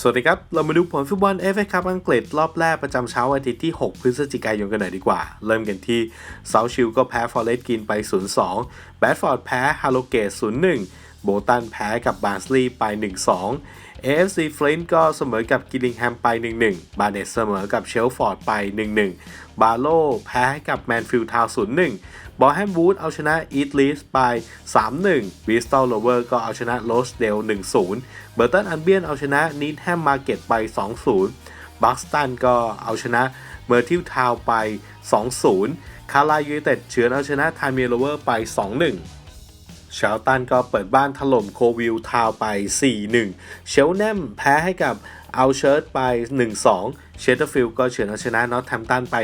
สวัสดีครับ เรามาดูผลฟุตบอลเอฟเอคัพอังกฤษรอบแรกประจำเช้าวันอาทิตย์ที่ 6 พฤศจิกายนกันหน่อยดีกว่า เริ่มกันที่เซาชิลก็แพ้ฟอร์เรสต์กินไป 0-2 แบดฟอร์ดแพ้ฮาโลเกต 0-1 โบตันแพ้กับบาร์สลีย์ไป 1-2 AFC ฟลินต์ก็เสมอกับกิลลิงแฮมไป 1-1 บาเนตเสมอกับเชลฟอร์ดไป 1-1 บาโลแพ้กับแมนฟิลด์ทาวน์0-1 บอลแฮมวูดเอาชนะอีทลีสไป 3-1บิสตัลโลเวอร์ก็เอาชนะโรสเดล 1-0 เบอร์ตันอันเบียนเอาชนะนีทแฮมมาเก็ตไป 2-0 บัคสตันก็เอาชนะเมอร์ทิวทาวไป 2-0 คารายูเต็ดเฉือนเอาชนะไทเมโลเวอร์ไป 2-1 ชาลตันก็เปิดบ้านถล่มโควิลทาวไป 4-1 เชลแนมแพ้ให้กับเอาเชิร์ตไป 1-2 เชสเตอร์ฟิลด์ก็เฉือนเอาชนะนอตแฮมตันไป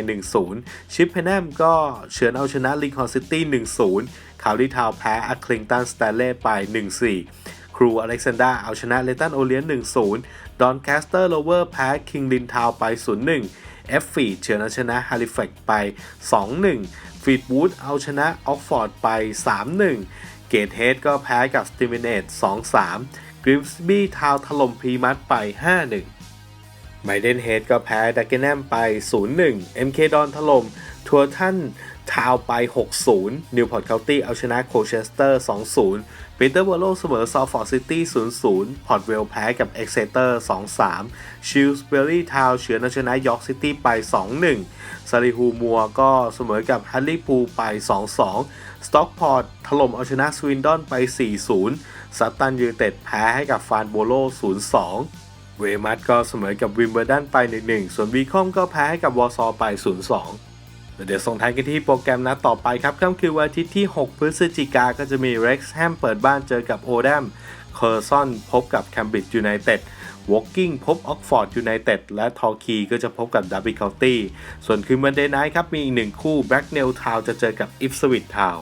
1-0 ชิปเพนแนมก็เฉือนเอาชนะลิงคอนซิตี้ 1-0 คาวดีทาวแพ้อะคลิงตันสแตเล่ไป 1-4 ครูอเล็กซานดาเอาชนะเลตันโอเลียน 1-0 ดอนแคสเตอร์โลเวอร์แพ้คิงลินทาวน์ไป 0-1 เอฟฟีเฉือนเอาชนะฮาริเฟกไป 2-1 ฟีดวูดเอาชนะออกฟอร์ดไป 3-1 เกตเฮดก็แพ้กับสติมิเนต2-3 กริมสบี้ทาว์ถล่มพีมัตไป 5-1ไมเดนเฮดก็แพ้ดักเกนแนมไป 0-1 MK ดอนถล่มทัวร์ทัน ทาวไป 6-0 นิวพอร์ตเคาน์ตี้เอาชนะโคเชสเตอร์ 2-0ปีเตอร์วอลโลเสมอซอฟฟอร์ดซิตี้ 0-0 พอร์ตเวลแพ้กับเอ็กเซเตอร์ 2-3 ชิลส์เบอรี่ทาวเฉือนเอาชนะยอร์กซิตี้ไป 2-1 ซาริฮูมัวก็เสมอกับฮันลีพูไป 2-2 สต็อกพอร์ตถล่มเอาชนะสวินดอนไป 4-0 ซัตตันยูเต็ดแพ้ให้กับฟานโบโล 0-2เวมัสก็เสมอกับวิมเบอร์ดันไป 1-1 ส่วนวีคอมก็แพ้ให้กับวอร์ซอไป 0-2 เดี๋ยวส่งท้ายกันที่โปรแกรมนัดต่อไปครับค่ำคืนวันอาทิตย์ที่ 6 พฤศจิกาก็จะมีเร็กซ์แฮมเปิดบ้านเจอกับโอแดมเคอร์ซอนพบกับแคมบริดจ์ยูไนเต็ดวอลกิ้งพบออกฟอร์ดยูไนเต็ดและทอร์คีก็จะพบกับดับบิคาตี้ส่วนคืนวันเดย์ไนท์ครับมีอีกหนึ่งคู่แบล็กเนลทาวจะเจอกับอิฟสวิตทาว